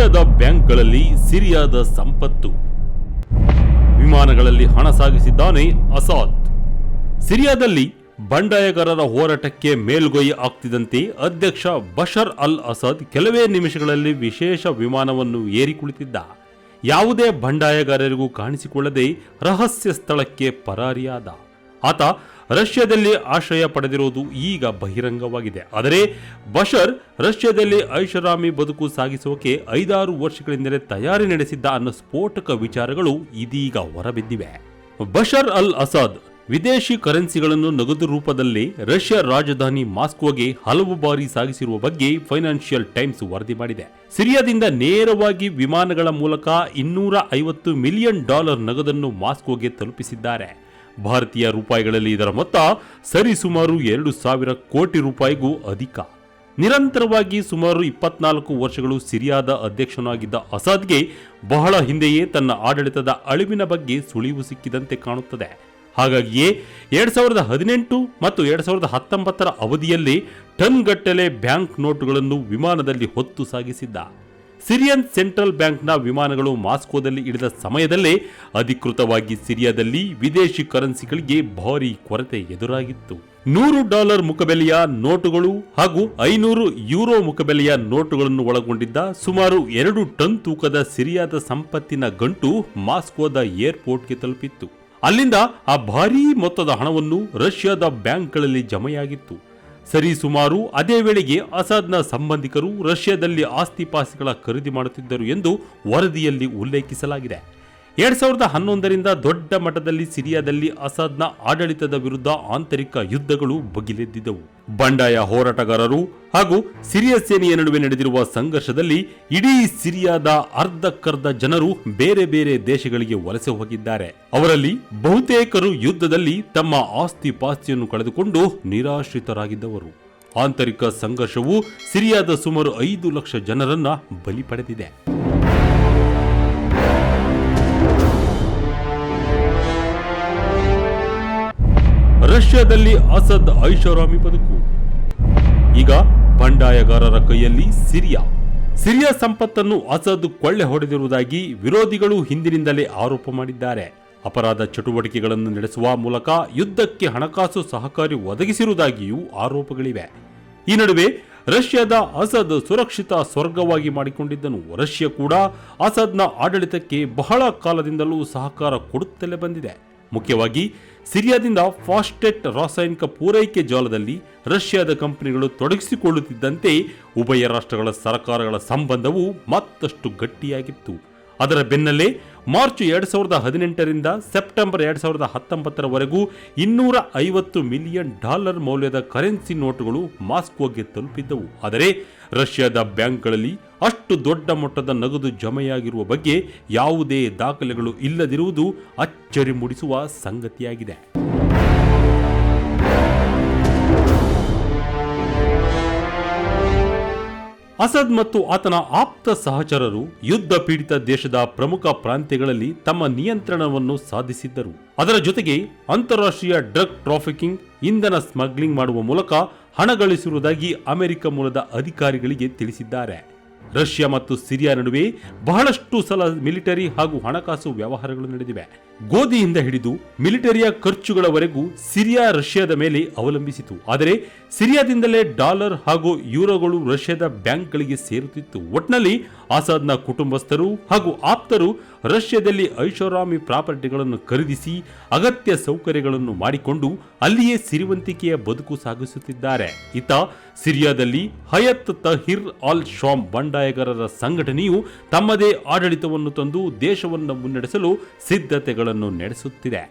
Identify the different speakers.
Speaker 1: ರಷ್ಯಾದ ಬ್ಯಾಂಕ್ಗಳಲ್ಲಿ ಸಿರಿಯಾದ ಸಂಪತ್ತು. ವಿಮಾನಗಳಲ್ಲಿ ಹಣ ಸಾಗಿಸಿದ್ದಾನೆ ಅಸಾದ್. ಸಿರಿಯಾದಲ್ಲಿ ಬಂಡಾಯಗಾರರ ಹೋರಾಟಕ್ಕೆ ಮೇಲ್ಗೊಯ್ಯ ಆಗ್ತಿದ್ದಂತೆ ಅಧ್ಯಕ್ಷ ಬಷರ್ ಅಲ್ ಅಸದ್ ಕೆಲವೇ ನಿಮಿಷಗಳಲ್ಲಿ ವಿಶೇಷ ವಿಮಾನವನ್ನು ಏರಿ ಕುಳಿತಿದ್ದ. ಯಾವುದೇ ಬಂಡಾಯಗಾರರಿಗೂ ಕಾಣಿಸಿಕೊಳ್ಳದೆ ರಹಸ್ಯ ಸ್ಥಳಕ್ಕೆ ಪರಾರಿಯಾದ. ಆತ ರಷ್ಯಾದಲ್ಲಿ ಆಶ್ರಯ ಪಡೆದಿರುವುದು ಈಗ ಬಹಿರಂಗವಾಗಿದೆ. ಆದರೆ ಬಷರ್ ರಷ್ಯಾದಲ್ಲಿ ಐಷಾರಾಮಿ ಬದುಕು ಸಾಗಿಸೋಕೆ ಐದಾರು ವರ್ಷಗಳಿಂದಲೇ ತಯಾರಿ ನಡೆಸಿದ್ದ ಅನ್ನೋ ಸ್ಫೋಟಕ ವಿಚಾರಗಳು ಇದೀಗ ಹೊರಬಿದ್ದಿವೆ. ಬಷರ್ ಅಲ್ ಅಸಾದ್ ವಿದೇಶಿ ಕರೆನ್ಸಿಗಳನ್ನು ನಗದು ರೂಪದಲ್ಲಿ ರಷ್ಯಾ ರಾಜಧಾನಿ ಮಾಸ್ಕೋಗೆ ಹಲವು ಬಾರಿ ಸಾಗಿಸಿರುವ ಬಗ್ಗೆ ಫೈನಾನ್ಷಿಯಲ್ ಟೈಮ್ಸ್ ವರದಿ ಮಾಡಿದೆ. ಸಿರಿಯಾದಿಂದ ನೇರವಾಗಿ ವಿಮಾನಗಳ ಮೂಲಕ ಇನ್ನೂರ ಐವತ್ತು ಮಿಲಿಯನ್ ಡಾಲರ್ ನಗದನ್ನು ಮಾಸ್ಕೋಗೆ ತಲುಪಿಸಿದ್ದಾರೆ. ಭಾರತೀಯ ರೂಪಾಯಿಗಳಲ್ಲಿ ಇದರ ಮೊತ್ತ ಸರಿಸುಮಾರು ಎರಡು ಸಾವಿರ ಕೋಟಿ ರೂಪಾಯಿಗೂ ಅಧಿಕ. ನಿರಂತರವಾಗಿ ಸುಮಾರು ಇಪ್ಪತ್ನಾಲ್ಕು ವರ್ಷಗಳು ಸಿರಿಯಾದ ಅಧ್ಯಕ್ಷನಾಗಿದ್ದ ಅಸಾದ್ಗೆ ಬಹಳ ಹಿಂದೆಯೇ ತನ್ನ ಆಡಳಿತದ ಅಳಿವಿನ ಬಗ್ಗೆ ಸುಳಿವು ಸಿಕ್ಕಿದಂತೆ ಕಾಣುತ್ತದೆ. ಹಾಗಾಗಿಯೇ ಎರಡ್ ಸಾವಿರದ ಹದಿನೆಂಟು ಮತ್ತು ಎರಡ್ ಸಾವಿರದ ಹತ್ತೊಂಬತ್ತರ ಅವಧಿಯಲ್ಲಿ ಟನ್ ಗಟ್ಟಲೆ ಬ್ಯಾಂಕ್ ನೋಟುಗಳನ್ನು ವಿಮಾನದಲ್ಲಿ ಹೊತ್ತು ಸಾಗಿಸಿದ್ದ. ಸಿರಿಯನ್ ಸೆಂಟ್ರಲ್ ಬ್ಯಾಂಕ್ನ ವಿಮಾನಗಳು ಮಾಸ್ಕೋದಲ್ಲಿ ಇಳಿದ ಸಮಯದಲ್ಲೇ ಅಧಿಕೃತವಾಗಿ ಸಿರಿಯಾದಲ್ಲಿ ವಿದೇಶಿ ಕರೆನ್ಸಿಗಳಿಗೆ ಭಾರಿ ಕೊರತೆ ಎದುರಾಗಿತ್ತು. ನೂರು ಡಾಲರ್ ಮುಖಬೆಲೆಯ ನೋಟುಗಳು ಹಾಗೂ ಐನೂರು ಯೂರೋ ಮುಖಬೆಲೆಯ ನೋಟುಗಳನ್ನು ಒಳಗೊಂಡಿದ್ದ ಸುಮಾರು ಎರಡು ಟನ್ ತೂಕದ ಸಿರಿಯಾದ ಸಂಪತ್ತಿನ ಗಂಟು ಮಾಸ್ಕೋದ ಏರ್ಪೋರ್ಟ್ಗೆ ತಲುಪಿತ್ತು. ಅಲ್ಲಿಂದ ಆ ಭಾರೀ ಮೊತ್ತದ ಹಣವನ್ನು ರಷ್ಯಾದ ಬ್ಯಾಂಕ್ಗಳಲ್ಲಿ ಜಮೆಯಾಗಿತ್ತು. ಸರಿ ಸುಮಾರು ಅದೇ ವೇಳೆಗೆ ಅಸಾದ್ನ ಸಂಬಂಧಿಕರು ರಷ್ಯಾದಲ್ಲಿ ಆಸ್ತಿಪಾಸ್ತಿಗಳ ಖರೀದಿ ಮಾಡುತ್ತಿದ್ದರು ಎಂದು ವರದಿಯಲ್ಲಿ ಉಲ್ಲೇಖಿಸಲಾಗಿದೆ. ಎರಡ್ ಸಾವಿರದ ಹನ್ನೊಂದರಿಂದ ದೊಡ್ಡ ಮಟ್ಟದಲ್ಲಿ ಸಿರಿಯಾದಲ್ಲಿ ಅಸಾದ್ನ ಆಡಳಿತದ ವಿರುದ್ಧ ಆಂತರಿಕ ಯುದ್ಧಗಳು ಬಗಿಲೆದ್ದಿದ್ದವು. ಬಂಡಾಯ ಹೋರಾಟಗಾರರು ಹಾಗೂ ಸಿರಿಯ ಸೇನೆಯ ನಡುವೆ ನಡೆದಿರುವ ಸಂಘರ್ಷದಲ್ಲಿ ಇಡೀ ಸಿರಿಯಾದ ಅರ್ಧಕ್ಕರ್ಧ ಜನರು ಬೇರೆ ಬೇರೆ ದೇಶಗಳಿಗೆ ವಲಸೆ ಹೋಗಿದ್ದಾರೆ. ಅವರಲ್ಲಿ ಬಹುತೇಕರು ಯುದ್ಧದಲ್ಲಿ ತಮ್ಮ ಆಸ್ತಿ ಪಾಸ್ತಿಯನ್ನು ಕಳೆದುಕೊಂಡು ನಿರಾಶ್ರಿತರಾಗಿದ್ದವರು. ಆಂತರಿಕ ಸಂಘರ್ಷವು ಸಿರಿಯಾದ ಸುಮಾರು ಐದು ಲಕ್ಷ ಜನರನ್ನ ಬಲಿ ಪಡೆದಿದೆ. ರಷ್ಯಾದಲ್ಲಿ ಅಸದ್ ಐಷಾರಾಮಿ ಬದುಕು. ಈಗ ಬಂಡಾಯಗಾರರ ಕೈಯಲ್ಲಿ ಸಿರಿಯಾ. ಸಿರಿಯಾ ಸಂಪತ್ತನ್ನು ಅಸದ್ ಕೊಳ್ಳೆ ಹೊಡೆದಿರುವುದಾಗಿ ವಿರೋಧಿಗಳು ಹಿಂದಿನಿಂದಲೇ ಆರೋಪ ಮಾಡಿದ್ದಾರೆ. ಅಪರಾಧ ಚಟುವಟಿಕೆಗಳನ್ನು ನಡೆಸುವ ಮೂಲಕ ಯುದ್ಧಕ್ಕೆ ಹಣಕಾಸು ಸಹಕಾರಿ ಒದಗಿಸಿರುವುದಾಗಿಯೂ ಆರೋಪಗಳಿವೆ. ಈ ನಡುವೆ ರಷ್ಯಾದ ಅಸದ್ ಸುರಕ್ಷಿತ ಸ್ವರ್ಗವಾಗಿ ಮಾಡಿಕೊಂಡಿದ್ದನು. ರಷ್ಯಾ ಕೂಡ ಅಸದ್ನ ಆಡಳಿತಕ್ಕೆ ಬಹಳ ಕಾಲದಿಂದಲೂ ಸಹಕಾರ ಕೊಡುತ್ತಲೇ ಬಂದಿದೆ. ಮುಖ್ಯವಾಗಿ ಸಿರಿಯಾದಿಂದ ಫಾಸ್ಟೆಟ್ ರಾಸಾಯನಿಕ ಪೂರೈಕೆ ಜಾಲದಲ್ಲಿ ರಷ್ಯಾದ ಕಂಪನಿಗಳು ತೊಡಗಿಸಿಕೊಳ್ಳುತ್ತಿದ್ದಂತೆ ಉಭಯ ರಾಷ್ಟ್ರಗಳ ಸರ್ಕಾರಗಳ ಸಂಬಂಧವು ಮತ್ತಷ್ಟು ಗಟ್ಟಿಯಾಗಿತ್ತು. ಅದರ ಬೆನ್ನಲ್ಲೇ ಮಾರ್ಚ್ ಎರಡು ಸಾವಿರದ ಹದಿನೆಂಟರಿಂದ ಸೆಪ್ಟೆಂಬರ್ ಎರಡು ಸಾವಿರದ ಹತ್ತೊಂಬತ್ತರವರೆಗೂ ಇನ್ನೂರ ಐವತ್ತು ಮಿಲಿಯನ್ ಡಾಲರ್ ಮೌಲ್ಯದ ಕರೆನ್ಸಿ ನೋಟುಗಳು ಮಾಸ್ಕೋಗೆ ತಲುಪಿದ್ದವು. ಆದರೆ ರಷ್ಯಾದ ಬ್ಯಾಂಕ್ಗಳಲ್ಲಿ ಅಷ್ಟು ದೊಡ್ಡ ಮಟ್ಟದ ನಗದು ಜಮೆಯಾಗಿರುವ ಬಗ್ಗೆ ಯಾವುದೇ ದಾಖಲೆಗಳು ಇಲ್ಲದಿರುವುದು ಅಚ್ಚರಿ ಮೂಡಿಸುವ ಸಂಗತಿಯಾಗಿದೆ. ಅಸದ್ ಮತ್ತು ಆತನ ಆಪ್ತ ಸಹಚರರು ಯುದ್ಧ ಪೀಡಿತ ದೇಶದ ಪ್ರಮುಖ ಪ್ರಾಂತ್ಯಗಳಲ್ಲಿ ತಮ್ಮ ನಿಯಂತ್ರಣವನ್ನು ಸಾಧಿಸಿದ್ದರು. ಅದರ ಜೊತೆಗೆ ಅಂತಾರಾಷ್ಟ್ರೀಯ ಡ್ರಗ್ ಟ್ರಾಫಿಕಿಂಗ್, ಇಂಧನ ಸ್ಮಗ್ಲಿಂಗ್ ಮಾಡುವ ಮೂಲಕ ಹಣ ಗಳಿಸಿರುವುದಾಗಿ ಅಮೆರಿಕ ಮೂಲದ ಅಧಿಕಾರಿಗಳಿಗೆ ತಿಳಿಸಿದ್ದಾರೆ. ರಷ್ಯಾ ಮತ್ತು ಸಿರಿಯಾ ನಡುವೆ ಬಹಳಷ್ಟು ಸಲ ಮಿಲಿಟರಿ ಹಾಗೂ ಹಣಕಾಸು ವ್ಯವಹಾರಗಳು ನಡೆದಿವೆ. ಗೋಧಿಯಿಂದ ಹಿಡಿದು ಮಿಲಿಟರಿಯ ಖರ್ಚುಗಳವರೆಗೂ ಸಿರಿಯಾ ರಷ್ಯಾದ ಮೇಲೆ ಅವಲಂಬಿಸಿತು. ಆದರೆ ಸಿರಿಯಾದಿಂದಲೇ ಡಾಲರ್ ಹಾಗೂ ಯೂರೋಗಳು ರಷ್ಯಾದ ಬ್ಯಾಂಕ್ಗಳಿಗೆ ಸೇರುತ್ತಿತ್ತು. ಒಟ್ನಲ್ಲಿ ಆಸಾದ್ನ ಕುಟುಂಬಸ್ಥರು ಹಾಗೂ ಆಪ್ತರು ರಷ್ಯಾದಲ್ಲಿ ಐಷಾರಾಮಿ ಪ್ರಾಪರ್ಟಿಗಳನ್ನು ಖರೀದಿಸಿ ಅಗತ್ಯ ಸೌಕರ್ಯಗಳನ್ನು ಮಾಡಿಕೊಂಡು ಅಲ್ಲಿಯೇ ಸಿರಿವಂತಿಕೆಯ ಬದುಕು ಸಾಗಿಸುತ್ತಿದ್ದಾರೆ. ಇತ್ತ ಸಿರಿಯಾದಲ್ಲಿ ಹಯತ್ ತಹಿರ್ ಅಲ್ ಶಾಮ್ ಬಂಡಾಯಗಾರರ ಸಂಘಟನೆಯು ತಮ್ಮದೇ ಆಡಳಿತವನ್ನು ತಂದು ದೇಶವನ್ನು ಮುನ್ನಡೆಸಲು ಸಿದ್ಧತೆಗಳನ್ನು ನಡೆಸುತ್ತಿದೆ.